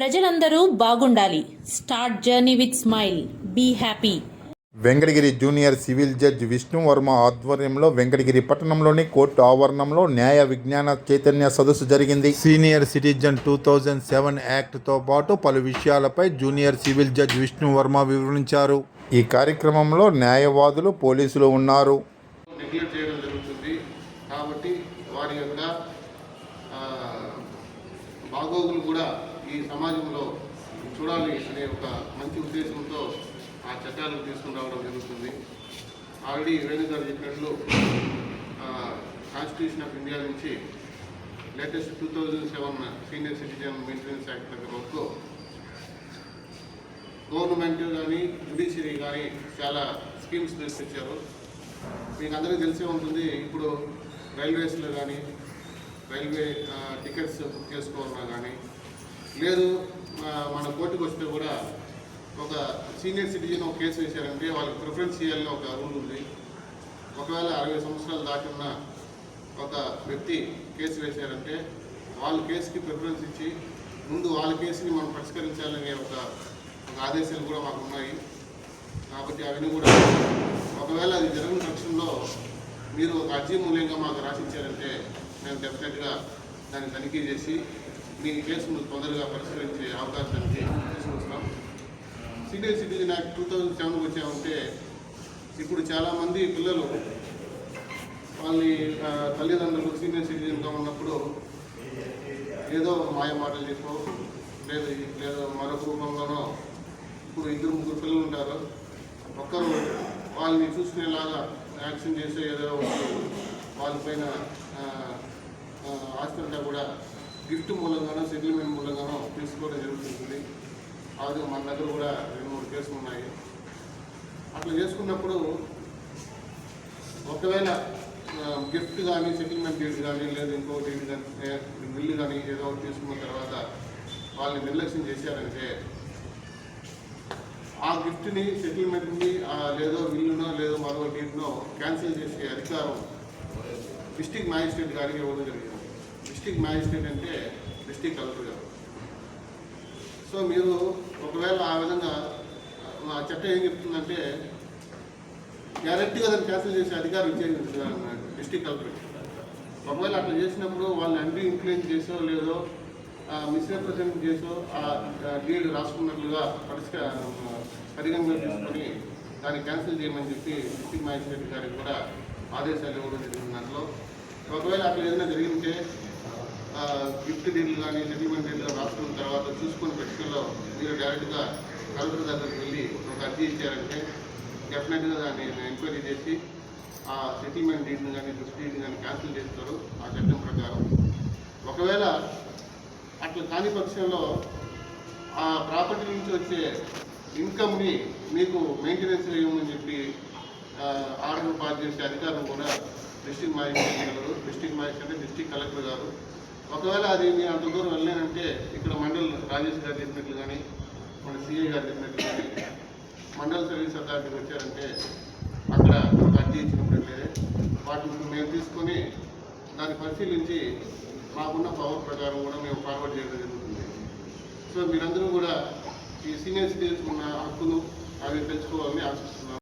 ప్రజలందరూ బాగుండాలి. Start journey with smile. Be happy. Venkatagiri junior civil judge Vishnu Varma ఆధ్వర్యంలో వెంకటగిరి పట్టణంలోని కోర్టు ఆవరణంలో న్యాయ విజ్ఞాన చైతన్య సదస్సు జరిగింది. Senior citizen two thousand seven యాక్ట్తో పాటు పలు విషయాలపై junior civil judge Vishnu Varma వివరించారు. ఈ కార్యక్రమంలో న్యాయవాదులు పోలీసులు ఉన్నారు. బాగోగులు కూడా ఈ సమాజంలో చూడాలి అనే ఒక మంచి ఉద్దేశంతో ఆ చట్టాలను తీసుకుని రావడం జరుగుతుంది. ఆల్రెడీ వేణు గారు చెప్పినట్లు కాన్స్టిట్యూషన్ ఆఫ్ ఇండియా నుంచి latest two thousand seven senior citizen maintenance act దగ్గర వరకు గవర్నమెంట్ కానీ జుడిషియరీ కానీ చాలా స్కీమ్స్ తీసుకొచ్చారు మీకు అందరికీ తెలిసే ఉంటుంది ఇప్పుడు రైల్వేస్లో కానీ రైల్వే టికెట్స్ బుక్ చేసుకోవాలన్నా కానీ లేదు మన కోర్టుకు వస్తే కూడా ఒక సీనియర్ సిటిజన్ ఒక కేసు వేశారంటే వాళ్ళకి ప్రిఫరెన్స్ చేయాలని ఒక రూల్ ఉంది. ఒకవేళ అరవై సంవత్సరాలు దాటున్న ఒక వ్యక్తి కేసు వేశారంటే వాళ్ళ కేసుకి ప్రిఫరెన్స్ ఇచ్చి ముందు వాళ్ళ కేసుని మనం పరిష్కరించాలనే ఒక ఒక ఆదేశాలు కూడా మాకు ఉన్నాయి. కాబట్టి అవన్నీ కూడా ఒకవేళ అది జరిగిన పక్షంలో మీరు ఒక అర్జీ మూల్యంగా మాకు రాసిచ్చారంటే మేము డెఫినెట్గా దాన్ని తనిఖీ చేసి మీ కేసును తొందరగా పరిష్కరించే అవకాశానికి తీసుకొస్తాం. Senior citizen act two thousand సెవెన్కి వచ్చామంటే ఇప్పుడు చాలామంది పిల్లలు వాళ్ళని తల్లిదండ్రులు సీనియర్ సిటిజన్గా ఉన్నప్పుడు ఏదో మాయ మాటలు చెప్పో లేదు లేదో మరొక రూపంలోనో ఇప్పుడు ఇద్దరు ముగ్గురు పిల్లలు ఉంటారు. ఒక్కరు వాళ్ళని చూసుకునేలాగా యాక్షన్ చేసే ఏదో వాళ్ళపైన ఆ, ఆస్తి కూడా గిఫ్ట్ మూలంగానో సెటిల్మెంట్ మూలంగానో తీసుకోవడం జరుగుతుంది. అది మన దగ్గర కూడా రెండు మూడు కేసులు ఉన్నాయి. అట్లా చేసుకున్నప్పుడు ఒకవేళ గిఫ్ట్ కానీ సెటిల్మెంట్ డీడ్ కానీ లేదా ఇంకో కానీ బిల్లు కానీ ఏదో ఒకటి తీసుకున్న తర్వాత వాళ్ళని నిర్లక్ష్యం చేశారంటే ఆ గిఫ్ట్ని సెటిల్మెంట్ని లేదో బిల్లునో లేదో మరో డీడ్నో క్యాన్సిల్ చేసే అధికారం డిస్టిక్ మ్యాజిస్ట్రేట్ గారికి ఇవ్వడం జరిగింది. డిస్టిక్ మ్యాజిస్ట్రేట్ అంటే డిస్టిక్ కలెక్టర్ గారు. సో మీరు ఒకవేళ ఆ విధంగా మా చట్టం ఏం చెప్తుందంటే గ్యారెంటీగా దాన్ని క్యాన్సిల్ చేసే అధికారం ఇచ్చేది డిస్టిక్ కలెక్టర్. ఒకవేళ అట్లా చేసినప్పుడు వాళ్ళని అండి ఇన్ఫ్లుయెన్స్ చేసో లేదో మిస్రిప్రజెంట్ చేసో ఆ డీడ్ రాసుకున్నట్లుగా పరిష్క పరిగణలో తీసుకొని దాన్ని క్యాన్సిల్ చేయమని చెప్పి డిస్టిక్ మ్యాజిస్ట్రేట్ గారికి కూడా ఆదేశాలు ఇవ్వడం జరిగిన దాంట్లో. ఒకవేళ అట్లా ఏదైనా జరిగితే గిఫ్ట్ డీల్ కానీ సెటిల్మెంట్ డీల్ రాసుకున్న తర్వాత చూసుకున్న పెట్టుకుల్లో మీరు డైరెక్ట్గా కలెక్టర్ దగ్గరికి వెళ్ళి ఒక అర్జీ ఇచ్చారంటే డెఫినెట్గా దాన్ని ఎంక్వైరీ చేసి ఆ సెటిల్మెంట్ డీడ్ని కానీ గిఫ్ట్ డీడ్ని కానీ క్యాన్సిల్ చేస్తారు ఆ చట్టం ప్రకారం. ఒకవేళ అట్లా కాని పక్షంలో ఆ ప్రాపర్టీ నుంచి వచ్చే ఇన్కమ్ని మీకు మెయింటెనెన్స్ ఇవ్వమని చెప్పి ఆర్డర్ పాస్ చేసే అధికారం కూడా డిస్టిక్ మ్యాజిస్ట్రేట్ గారు డిస్టిక్ మ్యాజిస్ట్రేట్ డిస్టిక్ కలెక్టర్ గారు ఒకవేళ అది మీరు అంత దూరం వెళ్ళానంటే ఇక్కడ మండల్ రాజేష్ గారు చెప్పినట్లు కానీ మన సిఐ గారు చెప్పినట్లు కానీ మండల్ సర్వీస్ అథారిటీకి వచ్చారంటే అక్కడ ఒక అర్జీ వాటిని మేము తీసుకొని దాన్ని పరిశీలించి మాకున్న పవర్ ప్రకారం కూడా మేము ఫార్వర్డ్ చేయడం జరుగుతుంది. సో మీరందరూ కూడా ఈ సీనియర్ సిటిజన్స్ ఉన్న హక్కును అవి తెలుసుకోవాలని ఆశిస్తున్నాం.